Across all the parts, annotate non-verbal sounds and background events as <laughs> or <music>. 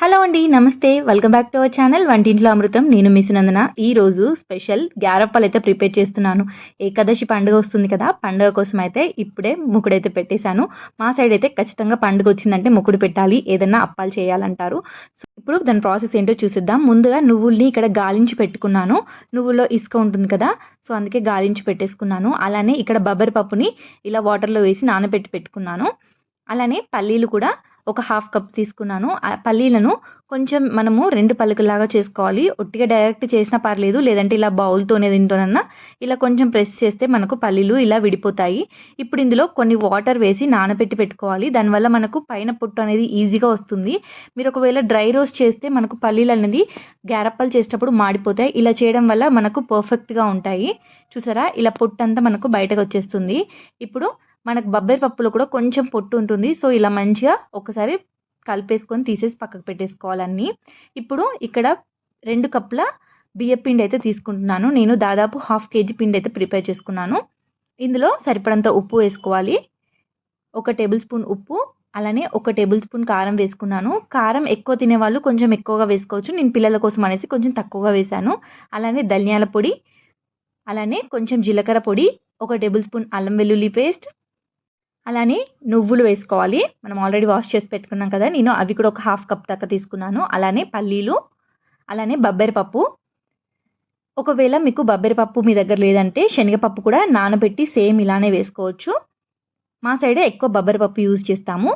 Hello అండి నమస్తే. Welcome back to our channel. వంటింట్లో అమృతం నేను మిసినందన ఈరోజు స్పెషల్ గ్యారప్పలు అయితే ప్రిపేర్ చేస్తున్నాను. ఏకాదశి పండుగ వస్తుంది కదా పండుగ కోసం అయితే ఇప్పుడే ముకుడైతే పెట్టేశాను. మా సైడ్ అయితే ఖచ్చితంగా పండుగ వచ్చిందంటే ముకుడు పెట్టాలి ఏదన్నా అప్పాలు చేయాలంటారు. సో ఇప్పుడు దాని ప్రాసెస్ ఏంటో చూసిద్దాం. ముందుగా నువ్వుల్ని ఇక్కడ గాలించి పెట్టుకున్నాను. నువ్వుల్లో ఇసుక ఉంటుంది కదా సో అందుకే గాలించి పెట్టేసుకున్నాను. అలానే ఇక్కడ బబ్బరి పప్పుని ఇలా వాటర్లో వేసి నానబెట్టి పెట్టుకున్నాను. అలానే పల్లీలు కూడా ఒక హాఫ్ కప్ తీసుకున్నాను. ఆ పల్లీలను కొంచెం మనము రెండు పలుకులాగా చేసుకోవాలి. ఒట్టిగా డైరెక్ట్ చేసినా పర్లేదు లేదంటే ఇలా బౌల్తోనే తింటోనన్నా ఇలా కొంచెం ప్రెస్ చేస్తే మనకు పల్లీలు ఇలా విడిపోతాయి. ఇప్పుడు ఇందులో కొన్ని వాటర్ వేసి నానబెట్టి పెట్టుకోవాలి. దానివల్ల మనకు పైన పొట్టు అనేది ఈజీగా వస్తుంది. మీరు ఒకవేళ డ్రై రోస్ట్ చేస్తే మనకు పల్లీలు అనేది గ్యారప్పలు చేసేటప్పుడు మాడిపోతాయి. ఇలా చేయడం వల్ల మనకు పర్ఫెక్ట్గా ఉంటాయి. చూసారా? ఇలా పొట్టు అంతా మనకు బయటకు వచ్చేస్తుంది. ఇప్పుడు మనకు బొబ్బరి పప్పులో కూడా కొంచెం పొట్టు ఉంటుంది. సో ఇలా మంచిగా ఒకసారి కలిపేసుకొని తీసేసి పక్కకు పెట్టేసుకోవాలన్నీ ఇప్పుడు ఇక్కడ రెండు కప్పుల బియ్య పిండి అయితే తీసుకుంటున్నాను. నేను దాదాపు హాఫ్ కేజీ పిండి అయితే ప్రిపేర్ చేసుకున్నాను. ఇందులో సరిపడంత ఉప్పు వేసుకోవాలి. ఒక టేబుల్ స్పూన్ ఉప్పు అలానే ఒక టేబుల్ స్పూన్ కారం వేసుకున్నాను. కారం ఎక్కువ తినేవాళ్ళు కొంచెం ఎక్కువగా వేసుకోవచ్చు. నేను పిల్లల కోసం అనేసి కొంచెం తక్కువగా వేశాను. అలానే ధనియాల పొడి అలానే కొంచెం జీలకర్ర పొడి ఒక టేబుల్ స్పూన్ అల్లం వెల్లుల్లి పేస్ట్ అలానే నువ్వులు వేసుకోవాలి. మనం ఆల్రెడీ వాష్ చేసి పెట్టుకున్నాం కదా నేను అవి కూడా ఒక హాఫ్ కప్ దాకా తీసుకున్నాను. అలానే పల్లీలు అలానే బబ్బెరి పప్పు. ఒకవేళ మీకు బబ్బెరి పప్పు మీ దగ్గర లేదంటే శనగపప్పు కూడా నానబెట్టి సేమ్ ఇలానే వేసుకోవచ్చు. మా సైడ్ ఎక్కువ బబ్బెరి పప్పు యూజ్ చేస్తాము.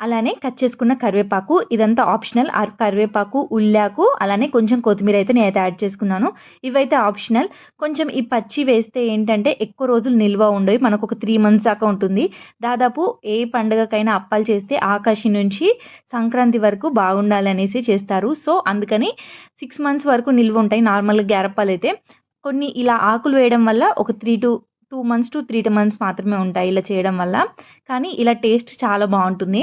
అలానే కట్ చేసుకున్న కరివేపాకు ఇదంతా ఆప్షనల్ ఆ కరివేపాకు ఉల్లాకు అలానే కొంచెం కొత్తిమీర అయితే నేనైతే యాడ్ చేసుకున్నాను. ఇవైతే ఆప్షనల్ కొంచెం ఈ పచ్చి వేస్తే ఏంటంటే ఎక్కువ రోజులు నిల్వ ఉండవు మనకు ఒక త్రీ మంత్స్ దాకా ఉంటుంది. దాదాపు ఏ పండుగకైనా అప్పాలు చేస్తే ఆకాశం నుంచి సంక్రాంతి వరకు బాగుండాలి అనేసి చేస్తారు. సో అందుకని సిక్స్ మంత్స్ వరకు నిల్వ ఉంటాయి. నార్మల్గా గ్యారప్పాలు అయితే. కొన్ని ఇలా ఆకులు వేయడం వల్ల ఒక three to two months to three months మాత్రమే ఉంటాయి ఇలా చేయడం వల్ల. కానీ ఇలా టేస్ట్ చాలా బాగుంటుంది.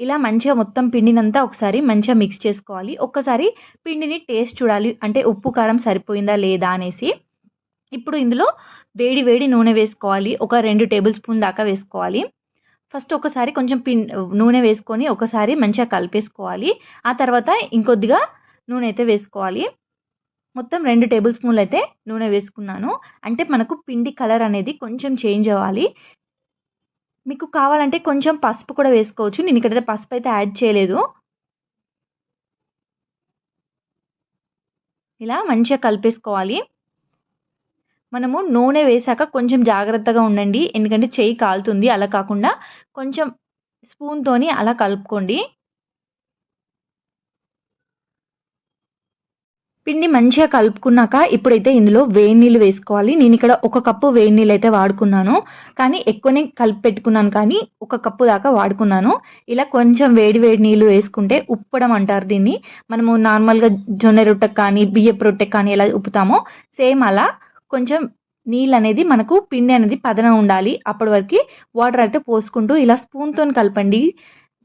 ఇలా మంచిగా మొత్తం పిండినంతా ఒకసారి మంచిగా మిక్స్ చేసుకోవాలి. ఒక్కసారి పిండిని టేస్ట్ చూడాలి. అంటే ఉప్పు కారం సరిపోయిందా లేదా అనేసి. ఇప్పుడు ఇందులో వేడి వేడి నూనె వేసుకోవాలి. ఒక రెండు టేబుల్ స్పూన్ దాకా వేసుకోవాలి. ఫస్ట్ ఒకసారి కొంచెం పిన్ నూనె వేసుకొని ఒకసారి మంచిగా కలిపేసుకోవాలి. ఆ తర్వాత ఇంకొద్దిగా నూనె అయితే వేసుకోవాలి. మొత్తం రెండు టేబుల్ స్పూన్లు అయితే నూనె వేసుకున్నాను. అంటే మనకు పిండి కలర్ అనేది కొంచెం చేంజ్ అవ్వాలి. మీకు కావాలంటే కొంచెం పసుపు కూడా వేసుకోవచ్చు. నేను ఇక్కడ పసుపు అయితే యాడ్ చేయలేదు. ఇలా మంచిగా కలిపేసుకోవాలి. మనము నూనె వేసాక కొంచెం జాగ్రత్తగా ఉండండి. ఎందుకంటే చేయి కాలుతుంది. అలా కాకుండా కొంచెం స్పూన్తోని అలా కలుపుకోండి. పిండి మంచిగా కలుపుకున్నాక ఇప్పుడైతే ఇందులో వేడి నీళ్ళు వేసుకోవాలి. నేను ఇక్కడ ఒక కప్పు వేడి నీళ్ళు అయితే వాడుకున్నాను. కానీ ఎక్కువనే కలిపి పెట్టుకున్నాను కానీ ఒక కప్పు దాకా వాడుకున్నాను. ఇలా కొంచెం వేడి వేడి నీళ్ళు వేసుకుంటే ఉప్పడం అంటారు దీన్ని. మనము నార్మల్గా జొన్న రొట్టెకి కానీ బియ్యపు రొట్టెకి కానీ ఎలా ఉప్పుతామో సేమ్ అలా కొంచెం నీళ్ళు అనేది మనకు పిండి అనేది పదన ఉండాలి. అప్పటి వరకు వాటర్ అయితే పోసుకుంటూ ఇలా స్పూన్తో కలపండి.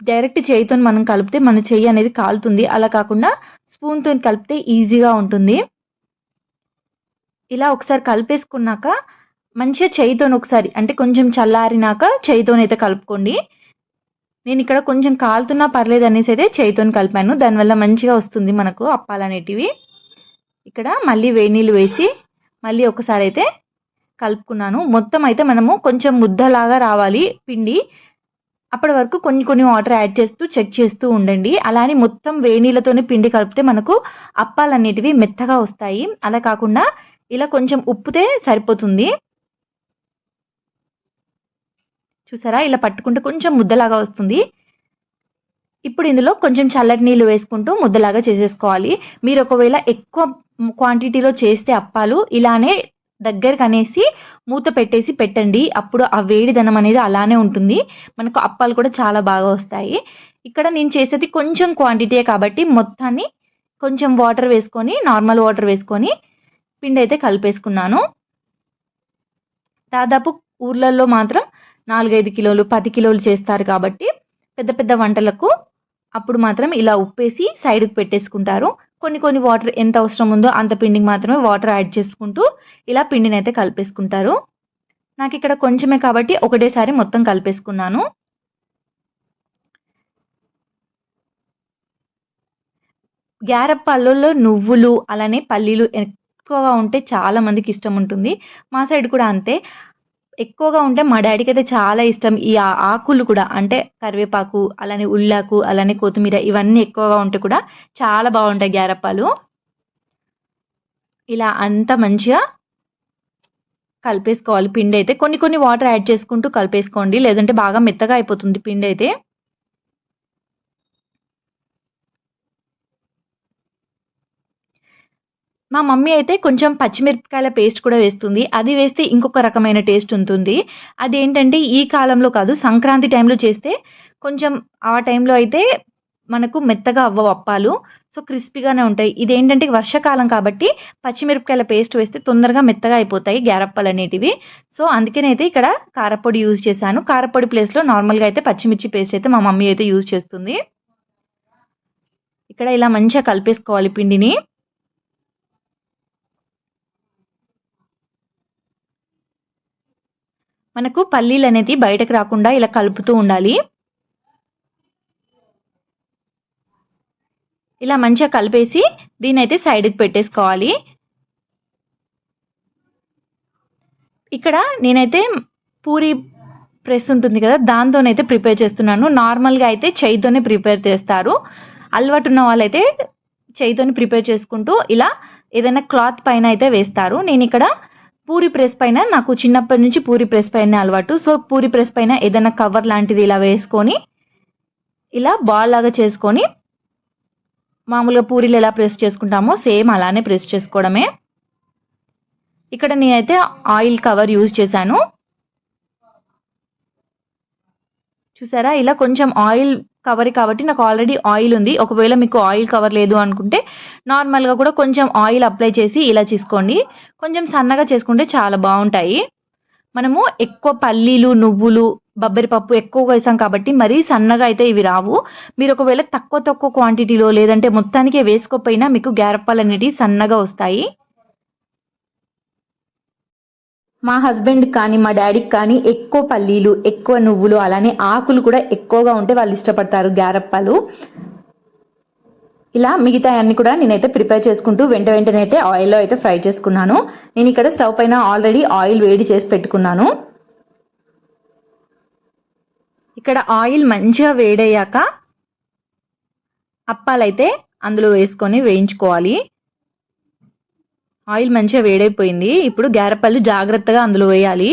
డైరెక్ట్ చేయితో మనం కలిపితే మన చెయ్యి అనేది కాలుతుంది. అలా కాకుండా స్పూన్తో కలిపితే ఈజీగా ఉంటుంది. ఇలా ఒకసారి కలిపేసుకున్నాక మంచిగా చేయితో ఒకసారి అంటే కొంచెం చల్లారినాక చేయితోనైతే కలుపుకోండి. నేను ఇక్కడ కొంచెం కాలుతున్నా పర్లేదు అనేసి అయితే చేయితో కలిపాను. దానివల్ల మంచిగా వస్తుంది మనకు అప్పాలనేటివి ఇక్కడ మళ్ళీ వేడి నీళ్ళు వేసి మళ్ళీ ఒకసారి అయితే కలుపుకున్నాను. మొత్తం అయితే మనము కొంచెం ముద్దలాగా రావాలి పిండి. అప్పటి వరకు కొన్ని కొన్ని వాటర్ యాడ్ చేస్తూ చెక్ చేస్తూ ఉండండి. అలానే మొత్తం వేనీళ్ళతోనే పిండి కలిపితే మనకు అప్పాలు అనేటివి మెత్తగా వస్తాయి. అలా కాకుండా ఇలా కొంచెం ఉప్పుతే సరిపోతుంది. చూసారా? ఇలా పట్టుకుంటే కొంచెం ముద్దలాగా వస్తుంది. ఇప్పుడు ఇందులో కొంచెం చల్లటి నీళ్ళు వేసుకుంటూ ముద్దలాగా చేసేసుకోవాలి. మీరు ఒకవేళ ఎక్కువ క్వాంటిటీలో చేస్తే అప్పాలు ఇలానే దగ్గరకు అనేసి మూత పెట్టేసి పెట్టండి. అప్పుడు ఆ వేడిదనం అనేది అలానే ఉంటుంది. మనకు అప్పాలు కూడా చాలా బాగా వస్తాయి. ఇక్కడ నేను చేసేది కొంచెం క్వాంటిటీయే కాబట్టి మొత్తాన్ని కొంచెం వాటర్ వేసుకొని నార్మల్ వాటర్ వేసుకొని పిండి అయితే కలిపేసుకున్నాను. దాదాపు ఊర్లలో మాత్రం నాలుగైదు కిలోలు పది కిలోలు చేస్తారు కాబట్టి పెద్ద పెద్ద వంటలకు అప్పుడు మాత్రం ఇలా ఉప్పేసి సైడ్కి పెట్టేసుకుంటారు. కొన్ని కొన్ని వాటర్ ఎంత అవసరం ఉందో అంత పిండికి మాత్రమే వాటర్ యాడ్ చేసుకుంటూ ఇలా పిండిని అయితే కలిపేసుకుంటారు. నాకు ఇక్కడ కొంచెమే కాబట్టి ఒకటేసారి మొత్తం కలిపేసుకున్నాను. గ్యారప్పల్లో నువ్వులు అలానే పల్లీలు ఎక్కువగా ఉంటే చాలా మందికి ఇష్టం ఉంటుంది. మా సైడ్ కూడా అంతే. ఎక్కువగా ఉంటే మా డాడీకి అయితే చాలా ఇష్టం. ఈ ఆకులు కూడా అంటే కరివేపాకు అలానే ఉల్లాకు అలానే కొత్తిమీర ఇవన్నీ ఎక్కువగా ఉంటే కూడా చాలా బాగుంటాయి గ్యారప్పాలు. ఇలా అంత మంచిగా కలిపేసుకోవాలి. పిండి అయితే కొన్ని కొన్ని వాటర్ యాడ్ చేసుకుంటూ కలిపేసుకోండి. లేదంటే బాగా మెత్తగా అయిపోతుంది పిండి అయితే మా మమ్మీ అయితే కొంచెం పచ్చిమిరపకాయల పేస్ట్ కూడా వేస్తుంది. అది వేస్తే ఇంకొక రకమైన టేస్ట్ ఉంటుంది. అదేంటంటే ఈ కాలంలో కాదు సంక్రాంతి టైంలో చేస్తే కొంచెం ఆ టైంలో అయితే మనకు మెత్తగా అవ్వవు అప్పాలు సో క్రిస్పీగానే ఉంటాయి. ఇదేంటంటే వర్షాకాలం కాబట్టి పచ్చిమిరపకాయల పేస్ట్ వేస్తే తొందరగా మెత్తగా అయిపోతాయి గ్యారప్పాలు అనేటివి. సో అందుకనైతే ఇక్కడ కారపొడి యూజ్ చేశాను. కారపొడి ప్లేస్లో నార్మల్గా అయితే పచ్చిమిర్చి పేస్ట్ అయితే మా మమ్మీ అయితే యూజ్ చేస్తుంది. ఇక్కడ ఇలా మంచిగా కలిపేసుకోవాలి పిండిని. మనకు పల్లీలు అనేది బయటకు రాకుండా ఇలా కలుపుతూ ఉండాలి. ఇలా మంచిగా కలిపేసి దీని అయితే సైడ్కి పెట్టేసుకోవాలి. ఇక్కడ నేనైతే పూరి ప్రెస్ ఉంటుంది కదా దాంతోనైతే ప్రిపేర్ చేస్తున్నాను. నార్మల్గా అయితే చేయితోనే ప్రిపేర్ చేస్తారు. అలవాటు ఉన్న వాళ్ళైతే చేయితోని ప్రిపేర్ చేసుకుంటూ ఇలా ఏదైనా క్లాత్ పైన అయితే వేస్తారు. నేను ఇక్కడ పూరి ప్రెస్ పైన నాకు చిన్నప్పటి నుంచి పూరి ప్రెస్ పైన అలవాటు. సో పూరి ప్రెస్ పైన ఏదైనా కవర్ లాంటిది ఇలా వేసుకొని ఇలా బాల్ లాగా చేసుకొని మామూలుగా పూరీలు ఎలా ప్రెస్ చేసుకుంటామో సేమ్ అలానే ప్రెస్ చేసుకోవడమే. ఇక్కడ నేనైతే ఆయిల్ కవర్ యూజ్ చేశాను. చూసారా? ఇలా కొంచెం ఆయిల్ కవర్ కాబట్టి నాకు ఆల్రెడీ ఆయిల్ ఉంది. ఒకవేళ మీకు ఆయిల్ కవర్ లేదు అనుకుంటే నార్మల్గా కూడా కొంచెం ఆయిల్ అప్లై చేసి ఇలా చేసుకోండి. కొంచెం సన్నగా చేసుకుంటే చాలా బాగుంటాయి. మనము ఎక్కువ పల్లీలు నువ్వులు బొబ్బరి పప్పు ఎక్కువగా వేసాం కాబట్టి మరీ సన్నగా అయితే ఇవి రావు. మీరు ఒకవేళ తక్కువ తక్కువ క్వాంటిటీలో లేదంటే మొత్తానికే వేసుకోకపోయినా మీకు గ్యారప్పాలు అనేటివి సన్నగా వస్తాయి. మా హస్బెండ్ కానీ మా డాడీకి కానీ ఎక్కువ పల్లీలు ఎక్కువ నువ్వులు అలానే ఆకులు కూడా ఎక్కువగా ఉంటే వాళ్ళు ఇష్టపడతారు గారప్పలు. ఇలా మిగతా అన్ని కూడా నేనైతే ప్రిపేర్ చేసుకుంటూ వెంట వెంటనే అయితే ఆయిల్లో అయితే ఫ్రై చేసుకున్నాను. నేను ఇక్కడ స్టవ్ పైన ఆల్రెడీ ఆయిల్ వేడి చేసి పెట్టుకున్నాను. ఇక్కడ ఆయిల్ మంచిగా వేడయ్యాక అప్పాలైతే అందులో వేసుకొని వేయించుకోవాలి. ఆయిల్ మంచిగా వేడైపోయింది. ఇప్పుడు గ్యారపళ్ళు జాగ్రత్తగా అందులో వేయాలి.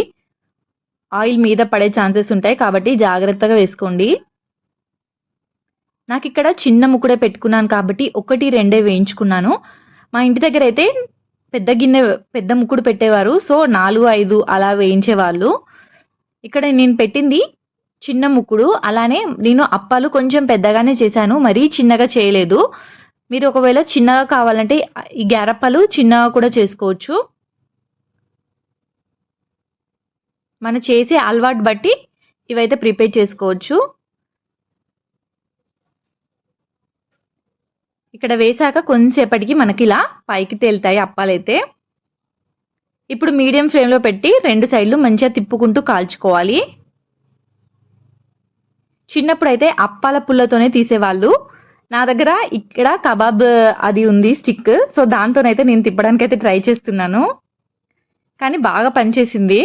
ఆయిల్ మీద పడే ఛాన్సెస్ ఉంటాయి కాబట్టి జాగ్రత్తగా వేసుకోండి. నాకు ఇక్కడ చిన్న ముక్కుడే పెట్టుకున్నాను కాబట్టి ఒకటి రెండే వేయించుకున్నాను. మా ఇంటి దగ్గర అయితే పెద్ద గిన్నె పెద్ద ముక్కుడు పెట్టేవారు. సో నాలుగు ఐదు అలా వేయించేవాళ్ళు. ఇక్కడ నేను పెట్టింది చిన్న ముక్కుడు. అలానే నేను అప్పాలు కొంచెం పెద్దగానే చేశాను. మరీ చిన్నగా చేయలేదు. మీరు ఒకవేళ చిన్నగా కావాలంటే ఈ గ్యారప్పలు చిన్నగా కూడా చేసుకోవచ్చు. మనం చేసే అలవాటు బట్టి ఇవైతే ప్రిపేర్ చేసుకోవచ్చు. ఇక్కడ వేసాక కొంతసేపటికి మనకి ఇలా పైకి తేలుతాయి అప్పాలైతే ఇప్పుడు మీడియం ఫ్లేమ్లో పెట్టి రెండు సైడ్లు మంచిగా తిప్పుకుంటూ కాల్చుకోవాలి. చిన్నప్పుడు అయితే అప్పాల పుల్లతోనే తీసేవాళ్ళు. నా దగ్గర ఇక్కడ కబాబ్ అది ఉంది స్టిక్. సో దాంతోనైతే నేను తిప్పడానికి అయితే ట్రై చేస్తున్నాను. కానీ బాగా పనిచేసింది.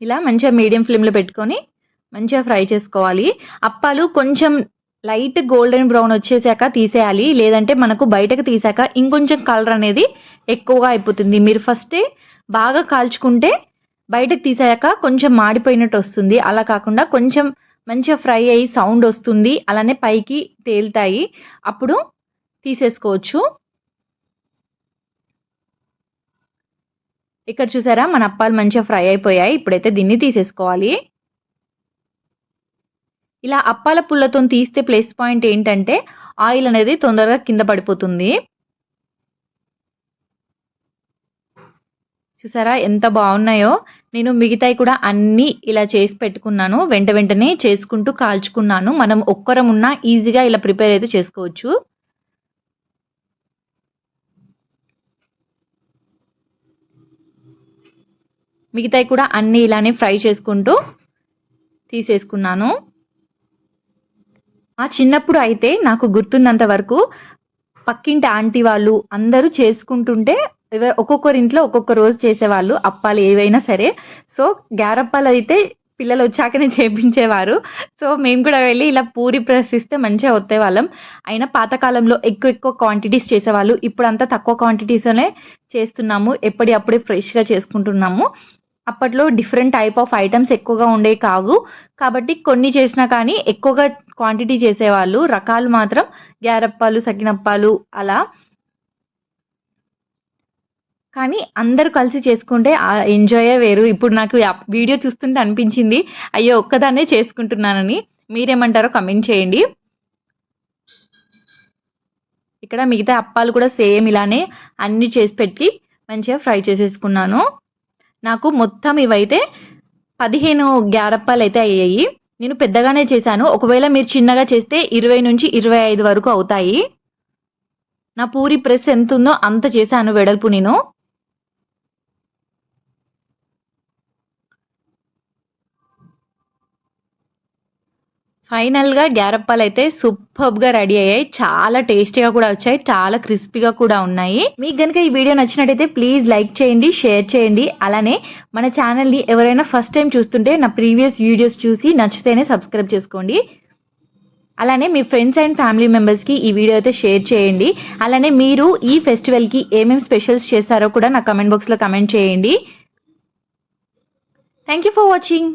ఇలా మంచిగా మీడియం ఫ్లేమ్లో పెట్టుకొని మంచిగా ఫ్రై చేసుకోవాలి. అప్పాలు కొంచెం లైట్ గోల్డెన్ బ్రౌన్ వచ్చేసాక తీసేయాలి. లేదంటే మనకు బయటకు తీసాక ఇంకొంచెం కలర్ అనేది ఎక్కువగా అయిపోతుంది. మీరు ఫస్టే బాగా కాల్చుకుంటే బయటకు తీసాక కొంచెం మాడిపోయినట్టు వస్తుంది. అలా కాకుండా కొంచెం మంచిగా ఫ్రై అయ్యి సౌండ్ వస్తుంది. అలానే పైకి తేలుతాయి. అప్పుడు తీసేసుకోవచ్చు. ఇక్కడ చూసారా? మన అప్పాలు మంచిగా ఫ్రై అయిపోయాయి. ఇప్పుడైతే దీన్ని తీసేసుకోవాలి. ఇలా అప్పాల పుల్లతో తీస్తే ప్లస్ పాయింట్ ఏంటంటే ఆయిల్ అనేది తొందరగా కింద పడిపోతుంది. చూసారా ఎంత బాగున్నాయో? నేను మిగతాయి కూడా అన్నీ ఇలా చేసి పెట్టుకున్నాను. వెంట వెంటనే చేసుకుంటూ కాల్చుకున్నాను. మనం ఒక్కరం ఉన్నా ఈజీగా ఇలా ప్రిపేర్ అయితే చేసుకోవచ్చు. మిగతాయి కూడా అన్నీ ఇలానే ఫ్రై చేసుకుంటూ తీసేసుకున్నాను. ఆ చిన్నప్పుడు అయితే నాకు గుర్తున్నంత వరకు పక్కింటి ఆంటీ వాళ్ళు అందరూ చేసుకుంటుంటే ఒక్కొక్కరి ఇంట్లో ఒక్కొక్క రోజు చేసేవాళ్ళు అప్పాలు ఏవైనా సరే. సో గారప్పాలు అయితే పిల్లలు వచ్చాకనే <laughs> చేపించేవారు. సో మేము కూడా వెళ్ళి ఇలా పూరి ప్రసిస్తే మంచిగా వచ్చే వాళ్ళం అయినా పాతకాలంలో ఎక్కువ ఎక్కువ క్వాంటిటీస్ చేసేవాళ్ళు. ఇప్పుడంతా తక్కువ క్వాంటిటీస్లోనే చేస్తున్నాము. ఎప్పటి అప్పుడే ఫ్రెష్గా చేసుకుంటున్నాము. అప్పట్లో డిఫరెంట్ టైప్ ఆఫ్ ఐటమ్స్ ఎక్కువగా ఉండేవి కావు. కాబట్టి కొన్ని చేసినా కానీ ఎక్కువగా క్వాంటిటీ చేసేవాళ్ళు రకాలు మాత్రం గ్యారప్పాలు సకినప్పాలు అలా. కానీ అందరూ కలిసి చేసుకుంటే ఆ ఎంజాయే వేరు. ఇప్పుడు నాకు ఆ వీడియో చూస్తుంటే అనిపించింది అయ్యో ఒక్కదాన్నే చేసుకుంటున్నానని. మీరేమంటారో కమెంట్ చేయండి. ఇక్కడ మిగతా అప్పాలు కూడా సేమ్ ఇలానే అన్ని చేసి పెట్టి మంచిగా ఫ్రై చేసేసుకున్నాను. నాకు మొత్తం ఇవైతే పదిహేను గ్యారప్పాలు అయితే అయ్యాయి. నేను పెద్దగానే చేశాను. ఒకవేళ మీరు చిన్నగా చేస్తే ఇరవై నుంచి ఇరవై ఐదు వరకు అవుతాయి. నా పూరి ప్రెస్ ఎంత ఉందో అంత చేశాను వెడల్పు నేను. ఫైనల్గా గ్యారప్పాలు అయితే సూపర్గా రెడీ అయ్యాయి. చాలా టేస్టీగా కూడా వచ్చాయి. చాలా క్రిస్పీగా కూడా ఉన్నాయి. మీకు కనుక ఈ వీడియో నచ్చినట్టయితే ప్లీజ్ లైక్ చేయండి షేర్ చేయండి. అలానే మన ఛానల్ని ఎవరైనా ఫస్ట్ టైం చూస్తుంటే నా ప్రీవియస్ వీడియోస్ చూసి నచ్చితేనే సబ్స్క్రైబ్ చేసుకోండి. అలానే మీ ఫ్రెండ్స్ అండ్ ఫ్యామిలీ మెంబర్స్కి ఈ వీడియో అయితే షేర్ చేయండి. అలానే మీరు ఈ ఫెస్టివల్కి ఏమేమి స్పెషల్స్ చేస్తారో కూడా నా కమెంట్ బాక్స్లో కమెంట్ చేయండి. Thank you for watching.